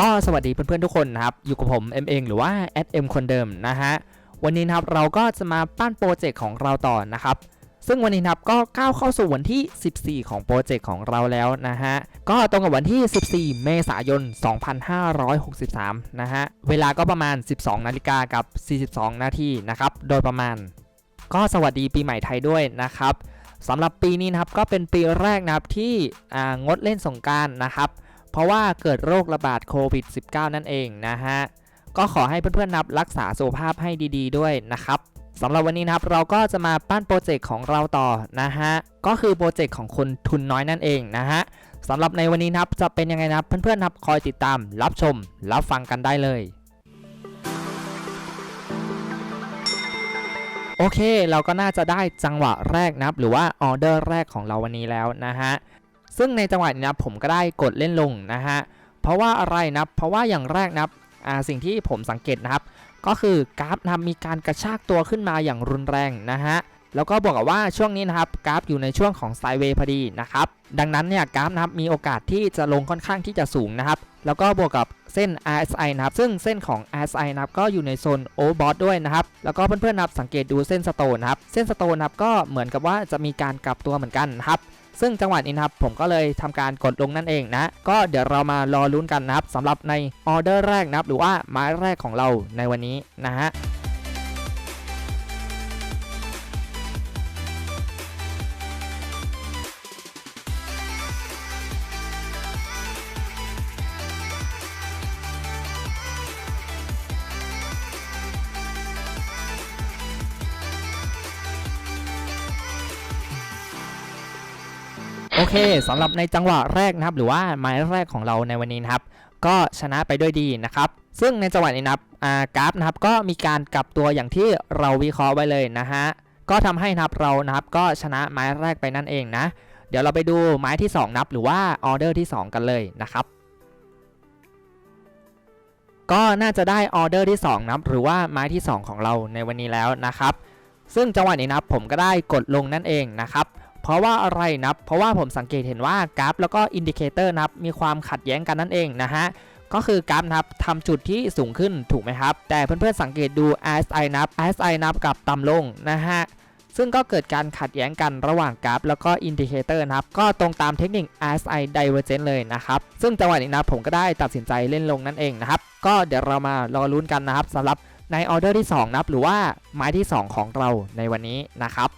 ก็สวัสดีเพื่อนๆทุกคนนะครับ อยู่กับผมเอ็มเองหรือว่าแอดเอ็มคนเดิมนะฮะ วันนี้นะครับเราก็จะมาปั้นโปรเจกต์ของเราต่อนะครับ ซึ่งวันนี้นะครับก็ก้าวเข้าสู่วันที่ 14 ของโปรเจกต์ของเราแล้วนะฮะ ก็ตรงกับวันที่ 14 เมษายน 2563 นะฮะ เวลาก็ประมาณ 12 นาฬิกากับ 42 นาทีนะครับ โดยประมาณ ก็สวัสดีปีใหม่ไทยด้วยนะครับสำหรับปีนี้นะครับก็เป็นปีแรกนะครับที่งดเล่นสงการนะครับ เพราะว่าเกิดโรคระบาดโควิด -19 นั่นเองนะฮะ ก็ขอให้เพื่อนๆนับรักษาสุขภาพให้ดีๆด้วยนะครับสำหรับวันนี้นะครับเราก็จะมาปั้นโปรเจกต์ของเราต่อนะฮะ ก็คือโปรเจกต์ของคนทุนน้อยนั่นเองนะฮะสำหรับในวันนี้นะครับจะเป็นยังไงนะครับเพื่อนๆนับคอยติดตาม รับชม รับฟังกันได้เลยโอเค เราก็น่าจะได้จังหวะแรกนะครับ หรือว่าออเดอร์แรกของเราวันนี้แล้วนะฮะ ซึ่งในจังหวะนี้นะผมก็ได้กดเล่นลงนะฮะเพราะว่าอะไรนะเพราะว่าอย่างแรกนะสิ่งที่ผมสังเกตนะครับก็คือกราฟนะครับมีการกระชากตัวขึ้นมาอย่างรุนแรงนะฮะแล้วก็บอกกับว่าช่วงนี้นะครับกราฟอยู่ในช่วงของไซเวย์พอดีนะครับดังนั้นเนี่ยกราฟนะครับมีโอกาสที่จะลงค่อนข้างที่จะสูงนะครับแล้วก็บวกกับเส้น RSI นะครับซึ่งเส้นของ RSI นะครับก็อยู่ในโซนโอเวอร์บอทด้วยนะครับแล้วก็เพื่อนๆนะครับสังเกตดูเส้นสโตนนะครับเส้นสโตนนะครับก็เหมือนกับว่าจะมีการกลับตัวเหมือนกันนะครับ ซึ่งจังหวะนี้นะครับผมก็เลยทำการกดลงนั่นเองนะ ก็เดี๋ยวเรามารอลุ้นกันนะครับสำหรับในออเดอร์แรกนะครับหรือว่าไม้แรกของเราในวันนี้นะฮะ อเคสำหรับในจังหวะแรกนะครับ หรือว่าไม้แรกของเราในวันนี้นะครับ ก็ชนะไปด้วยดีนะครับ ซึ่งในจังหวะนี้นะครับกราฟนะครับก็มีการกลับตัวอย่างที่เราวิเคราะห์ไว้เลยนะฮะก็ทำให้นะครับเรานะครับก็ชนะไม้แรกไปนั่นเองนะ เดี๋ยวเราไปดูไม้ที่ 2 นับหรือว่าออเดอร์ที่ 2 กันเลยนะครับ ก็น่าจะได้ออเดอร์ที่ 2 นับ หรือว่าไม้ที่ 2 ของเราในวันนี้แล้วนะครับ ซึ่งจังหวะนี้นะครับผมก็ได้กดลงนั่นเองนะครับ เพราะว่าอะไรนับเพราะว่าผมสังเกตเห็นว่ากราฟแล้วก็อินดิเคเตอร์นะครับมีความขัดแย้งกันนั่นเองนะฮะก็คือกราฟนะครับทำจุดที่สูงขึ้นถูกไหมครับ แต่เพื่อนๆสังเกตดู RSI นับ RSI นับกับต่ำลงนะฮะซึ่งก็เกิดการขัดแย้งกันระหว่างกราฟ แล้วก็อินดิเคเตอร์นะครับ ก็ตรงตามเทคนิค RSI Divergence เลยนะครับ ซึ่งจังหวะนี้นะผมก็ได้ตัดสินใจเล่นลงนั่นเองนะครับ ก็เดี๋ยวเรามารอลุ้นกันนะครับสำหรับในออเดอร์ที่2นับหรือว่าไม้ที่ 2 ของเราในวันนี้นะครับ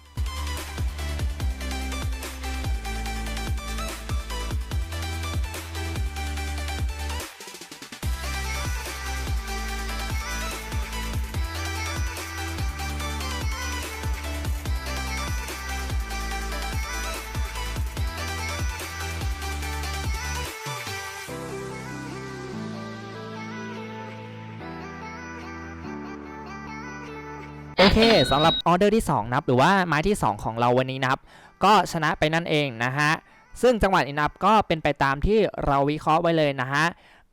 เคสำหรับออเดอร์ที่2นะครับหรือว่าไม้ที่ 2 ของเราวันนี้นะครับ ก็ชนะไปนั่นเองนะฮะซึ่งจังหวะนี้นับก็เป็นไปตามที่เราวิเคราะห์ไว้เลยนะฮะ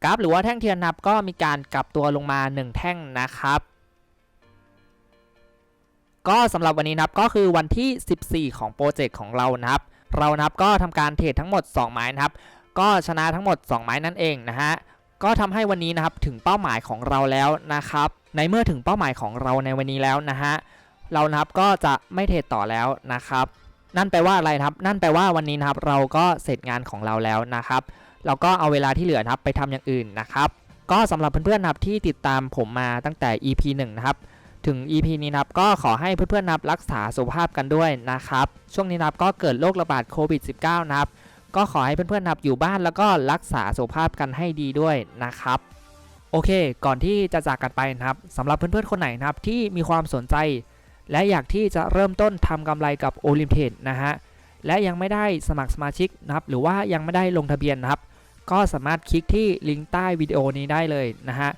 กราฟหรือว่าแท่งเทียนนับก็มีการกลับตัวลงมา 1 แท่งนะครับ ก็สำหรับวันนี้นับก็คือวันที่ 14 ของโปรเจกต์ของเรานะครับ เรานับก็ทำการเทรดทั้งหมด 2 ไม้นะครับ ก็ชนะทั้งหมด 2 ไม้นั่นเองนะฮะก็ทำให้วันนี้นะครับถึงเป้าหมายของเราแล้วนะครับ ในเมื่อถึงเป้าหมายของเราในวันนี้แล้วนะฮะเรานะครับก็จะไม่เทรดต่อแล้วนะครับ นั่นแปลว่าอะไรครับ นั่นแปลว่าวันนี้นะครับเราก็เสร็จงานของเราแล้วนะครับ เราก็เอาเวลาที่เหลือนะครับไปทำอย่างอื่นนะครับ ก็สำหรับเพื่อนๆนะครับที่ติดตามผมมาตั้งแต่ EP 1นะครับถึง EP นี้นะครับก็ขอให้เพื่อนๆนะครับรักษาสุขภาพกันด้วยนะครับ ช่วงนี้นะครับก็เกิดโรคระบาดโควิด -19 นะครับ ก็ขอให้เพื่อนๆนะครับอยู่บ้านแล้วก็รักษาสุขภาพกันให้ดีด้วยนะครับ โอเค ก่อนที่จะจากกันไปนะครับสำหรับเพื่อนๆคนไหนนะครับที่มีความสนใจ และอยากที่จะเริ่มต้นทำกำไรกับโอลิมเทนนะฮะและยังไม่ได้สมัครสมาชิกนะครับหรือว่ายังไม่ได้ลงทะเบียนนะครับ ก็สามารถคลิกที่ลิงก์ใต้วิดีโอนี้ได้เลยนะฮะ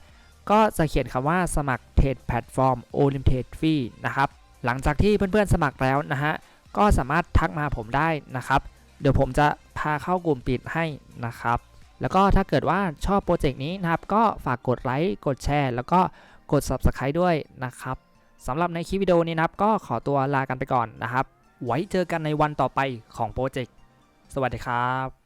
ก็จะเขียนคำว่าสมัครเทรดแพลตฟอร์มโอลิมเทดฟรีนะครับหลังจากที่เพื่อนๆสมัครแล้วนะฮะก็สามารถทักมาผมได้นะครับ เดี๋ยวผมจะพาเข้ากลุ่มปิดให้นะครับ แล้วก็ถ้าเกิดว่าชอบโปรเจกต์นี้นะครับ ก็ฝากกดไลค์กดแชร์ แล้วก็กด Subscribe ด้วยนะครับสำหรับในคลิปวิดีโอนี้นะครับ ก็ขอตัวลากันไปก่อนนะครับ ไว้เจอกันในวันต่อไปของโปรเจกต์สวัสดีครับ